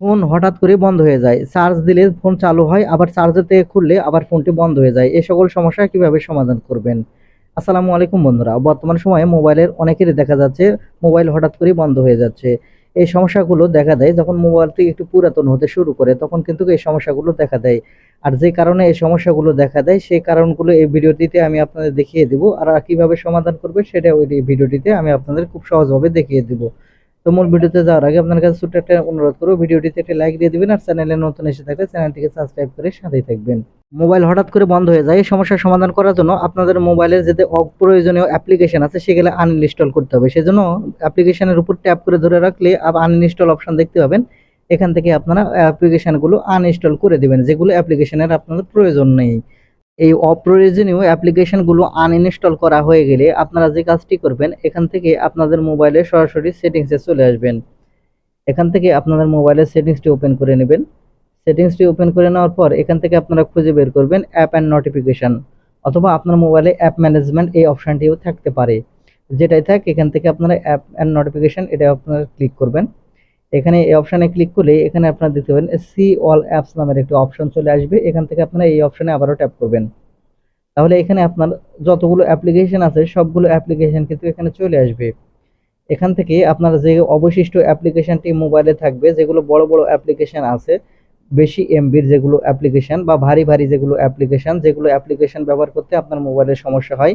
Phone হঠাৎ করে বন্ধ হয়ে যায়। চার্জ দিলে ফোন চালু হয়, আবার চার্জার থেকে খুললে আবার ফোনটি বন্ধ হয়ে যায়। এই সকল সমস্যা কীভাবে সমাধান করবেন? আসসালামু আলাইকুম বন্ধুরা, বর্তমান সময়ে মোবাইলের অনেকেরই দেখা যাচ্ছে মোবাইল হঠাৎ করে বন্ধ হয়ে যাচ্ছে। এই সমস্যাগুলো দেখা দেয় যখন মোবাইলটি একটু পুরাতন হতে শুরু করে, তখন কিন্তু এই সমস্যাগুলো দেখা দেয়। আর যে কারণে এই সমস্যাগুলো দেখা দেয়, সেই কারণগুলো এই ভিডিওটিতে আমি আপনাদের দেখিয়ে দিব। আর কীভাবে সমাধান করবে সেটা ওই ভিডিওটিতে আমি আপনাদের খুব সহজভাবে দেখিয়ে দিব। তো মূল ভিডিওতে যাওয়ার আগে আপনার কাছে ছোট্ট একটা অনুরোধ করব, ভিডিওটিতে একটা লাইক দিয়ে দিবেন আর চ্যানেলে নতুন এসে থাকলে চ্যানেলটিকে সাবস্ক্রাইব করে সাথেই থাকবেন। মোবাইল হঠাৎ করে বন্ধ হয়ে যায়, এই সমস্যার সমাধান করার জন্য আপনাদের মোবাইলে যেতে অপ্রয়োজনীয় অ্যাপ্লিকেশন আছে, সেগুলো আনইনস্টল করতে হবে। সেজন্য অ্যাপ্লিকেশনের উপর ট্যাপ করে ধরে রাখলে আনইনস্টল অপশন দেখতে পাবেন। এখান থেকে আপনারা অ্যাপ্লিকেশনগুলো আনইনস্টল করে দেবেন, যেগুলো অ্যাপ্লিকেশনের আপনাদের প্রয়োজন নেই। এই অপ্রয়োজনীয় অ্যাপ্লিকেশনগুলো আনইনস্টল করা হয়ে গেলে আপনারা যে কাজটি করবেন, এখান থেকে আপনাদের মোবাইলে সরাসরি সেটিংসে চলে আসবেন। এখান থেকে আপনাদের মোবাইলের সেটিংসটি ওপেন করে নেবেন। সেটিংসটি ওপেন করে নেওয়ার পর এখান থেকে আপনারা খুঁজে বের করবেন অ্যাপ অ্যান্ড নোটিফিকেশান অথবা আপনার মোবাইলে অ্যাপ ম্যানেজমেন্ট এই অপশানটিও থাকতে পারে। যেটাই থাক, এখান থেকে আপনারা অ্যাপ অ্যান্ড নোটিফিকেশান এটা আপনারা ক্লিক করবেন। এখানে এই অপশানে ক্লিক করলে এখানে আপনারা দেখতে পাবেন সি অল অ্যাপস নামের একটি অপশন চলে আসবে। এখান থেকে আপনারা এই অপশানে আবারও ট্যাপ করবেন। তাহলে এখানে আপনার যতগুলো অ্যাপ্লিকেশন আছে, সবগুলো অ্যাপ্লিকেশন কিন্তু এখানে চলে আসবে। এখান থেকে আপনার যে অবশিষ্ট অ্যাপ্লিকেশনটি মোবাইলে থাকবে, যেগুলো বড় বড় অ্যাপ্লিকেশন আছে, বেশি এমবির যেগুলো অ্যাপ্লিকেশন বা ভারী ভারী যেগুলো অ্যাপ্লিকেশন যেগুলো অ্যাপ্লিকেশন ব্যবহার করতে আপনার মোবাইলের সমস্যা হয়,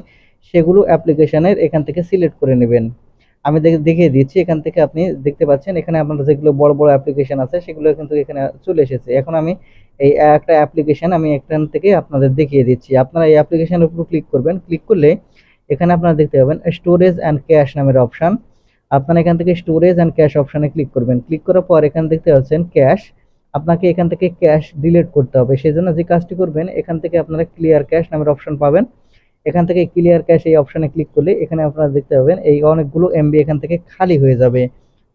সেগুলো অ্যাপ্লিকেশনের এখান থেকে সিলেক্ট করে নেবেন। আমি দেখিয়ে দিচ্ছি, এখান থেকে আপনি দেখতে পাচ্ছেন, এখানে আপনার যেগুলো বড় বড় অ্যাপ্লিকেশন আছে, সেগুলো কিন্তু এখানে চলে এসেছে। এখন আমি এই একটা অ্যাপ্লিকেশন আমি এখান থেকে আপনাদের দেখিয়ে দিচ্ছি। আপনারা এই অ্যাপ্লিকেশনের উপর ক্লিক করবেন। ক্লিক করলে এখানে আপনারা দেখতে পাবেন স্টোরেজ অ্যান্ড ক্যাশ নামের অপশান আপনারা এখান থেকে স্টোরেজ অ্যান্ড ক্যাশ অপশানে ক্লিক করবেন। ক্লিক করার পর এখানে দেখতে পাচ্ছেন ক্যাশ আপনাকে এখান থেকে ক্যাশ ডিলিট করতে হবে। সেই জন্য যে কাজটি করবেন, এখান থেকে আপনারা ক্লিয়ার ক্যাশ নামের অপশন পাবেন। এখান থেকে ক্লিয়ার ক্যাশ এই অপশানে ক্লিক করলে এখানে আপনারা দেখতে পাবেন এই অনেকগুলো এমবি এখান থেকে খালি হয়ে যাবে।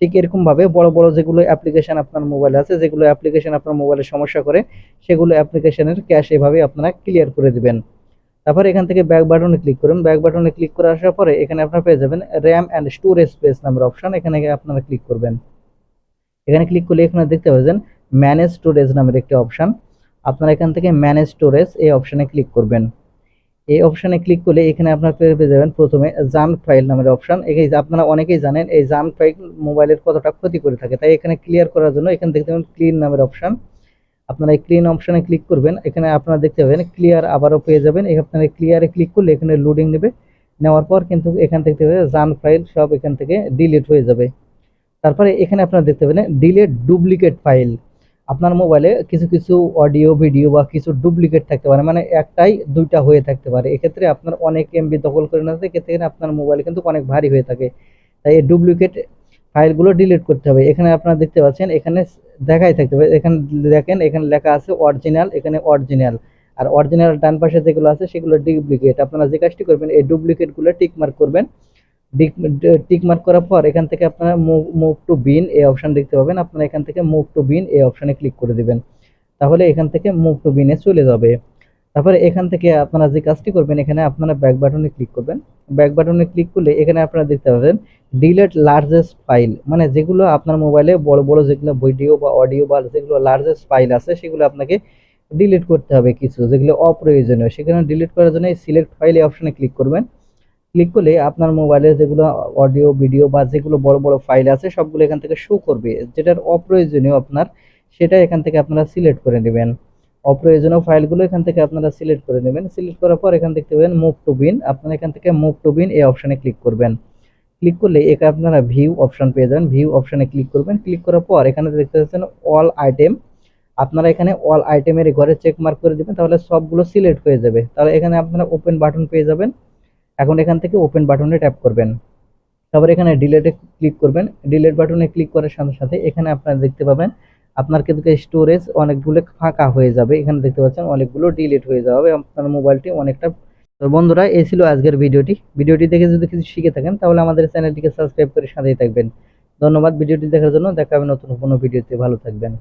ঠিক এরকমভাবে বড় বড় যেগুলো অ্যাপ্লিকেশন আপনার মোবাইলে আছে, যেগুলো অ্যাপ্লিকেশন আপনার মোবাইলে সমস্যা করে, সেগুলো অ্যাপ্লিকেশনের ক্যাশ এভাবে আপনারা ক্লিয়ার করে দিবেন। তারপর এখান থেকে ব্যাক বাটনে ক্লিক করুন। ব্যাক বাটনে ক্লিক করে আসার পরে এখানে আপনারা পেয়ে যাবেন র্যাম অ্যান্ড স্টোরেজ স্পেস নামের অপশন এখানে আপনারা ক্লিক করবেন। এখানে ক্লিক করলে এখানে দেখতে পাচ্ছেন ম্যানেজ স্টোরেজ নামের একটি অপশান আপনারা এখান থেকে ম্যানেজ স্টোরেজ এই অপশানে ক্লিক করবেন। এই অপশানে ক্লিক করলে এখানে আপনার পেয়ে যাবেন প্রথমে জান ফাইল নামের অপশান এই আপনারা অনেকেই জানেন, এই জান ফাইল মোবাইলের কতটা ক্ষতি করে থাকে। তাই এখানে ক্লিয়ার করার জন্য এখানে দেখতে পাবেন ক্লিন নামের অপশান আপনারা এই ক্লিন অপশানে ক্লিক করবেন। এখানে আপনারা দেখতে পাবেন ক্লিয়ার আবারও পেয়ে যাবেন। এই আপনারা ক্লিয়ারে ক্লিক করলে এখানে লোডিং নেবে। নেওয়ার পর কিন্তু এখান থেকে জান ফাইল সব এখান থেকে ডিলিট হয়ে যাবে। তারপরে এখানে আপনারা দেখতে পাবেন ডিলেট ডুপ্লিকেট ফাইল আপনার মোবাইলে কিছু কিছু অডিও ভিডিও বা কিছু ডুপ্লিকেট থাকতে পারে মানে একটাই দুইটা হয়ে থাকতে পারে। এক্ষেত্রে আপনার অনেক এমবি দখল করে না এক্ষেত্রে আপনার মোবাইল কিন্তু অনেক ভারী হয়ে থাকে। তাই এই ডুপ্লিকেট ফাইলগুলো ডিলিট করতে হবে। এখানে আপনারা দেখতে পাচ্ছেন, এখানে দেখাই থাকতে হবে। এখানে দেখেন, এখানে লেখা আছে অরিজিনাল এখানে অরিজিনাল আর অরিজিনাল ডান পাশে যেগুলো আছে, সেগুলো ডুপ্লিকেট আপনারা যে কাজটি করবেন, এই ডুপ্লিকেটগুলো টিক মার্ক করবেন। টিক মার্ক করার পর এখান থেকে আপনারা মুভ টু বিন এই অপশান দেখতে পাবেন। আপনারা এখান থেকে মুভ টু বিন এই অপশানে ক্লিক করে দিবেন। তাহলে এখান থেকে মুভ টু বিনে চলে যাবে। তারপরে এখান থেকে আপনারা যে কাজটি করবেন, এখানে আপনারা ব্যাক বাটনে ক্লিক করবেন। ব্যাক বাটনে ক্লিক করলে এখানে আপনারা দেখতে পাবেন ডিলেট লার্জেস্ট ফাইল। মানে যেগুলো আপনার মোবাইলে বড় বড় যেগুলো ভিডিও বা অডিও বা যেগুলো লার্জেস্ট ফাইল আছে, সেগুলো আপনাকে ডিলিট করতে হবে কিছু, যেগুলো অপ্রয়োজনীয়। সেখানে ডিলিট করার জন্য সিলেক্ট ফাইল এই অপশানে ক্লিক করবেন। ক্লিক করলে আপনার মোবাইলে যেগুলো অডিও ভিডিও বা যেগুলো বড় বড় ফাইল আছে, সবগুলো এখান থেকে শো করবে। যেটার অপ্রয়োজনীয় আপনার সেটা এখান থেকে আপনারা সিলেক্ট করে নেবেন। অপ্রয়োজনীয় ফাইলগুলো এখান থেকে আপনারা সিলেক্ট করে নেবেন। সিলেক্ট করার পর এখান থেকে পাবেন মুভ টু বিন আপনারা এখান থেকে মুভ টু বিন এই অপশানে ক্লিক করবেন। ক্লিক করলে এখানে আপনারা ভিউ অপশন পেয়ে যাবেন। ভিউ অপশানে ক্লিক করবেন। ক্লিক করার পর এখানে দেখতে পাচ্ছেন অল আইটেম আপনারা এখানে অল আইটেমের ঘরে চেক মার্ক করে দেবেন, তাহলে সবগুলো সিলেক্ট হয়ে যাবে। তাহলে এখানে আপনারা ওপেন বাটন পেয়ে যাবেন। এখন এখান থেকে ওপেন বাটনে ট্যাপ করবেন। তারপর এখানে ডিলেটে ক্লিক করবেন। ডিলেট বাটনে ক্লিক করার সাথে সাথে এখানে আপনারা দেখতে পাবেন, আপনার কিন্তু স্টোরেজ অনেকগুলো ফাঁকা হয়ে যাবে। এখানে দেখতে পাচ্ছেন অনেকগুলো ডিলিট হয়ে যাবে আপনার মোবাইলটি অনেকটা তো বন্ধুরা, এই ছিল আজকের ভিডিওটি। ভিডিওটি দেখে যদি কিছু শিখে থাকেন, তাহলে আমাদের চ্যানেলটিকে সাবস্ক্রাইব করে সাথেই থাকবেন। ধন্যবাদ ভিডিওটি দেখার জন্য। দেখা হবে নতুন কোনো ভিডিওতে। ভালো থাকবেন।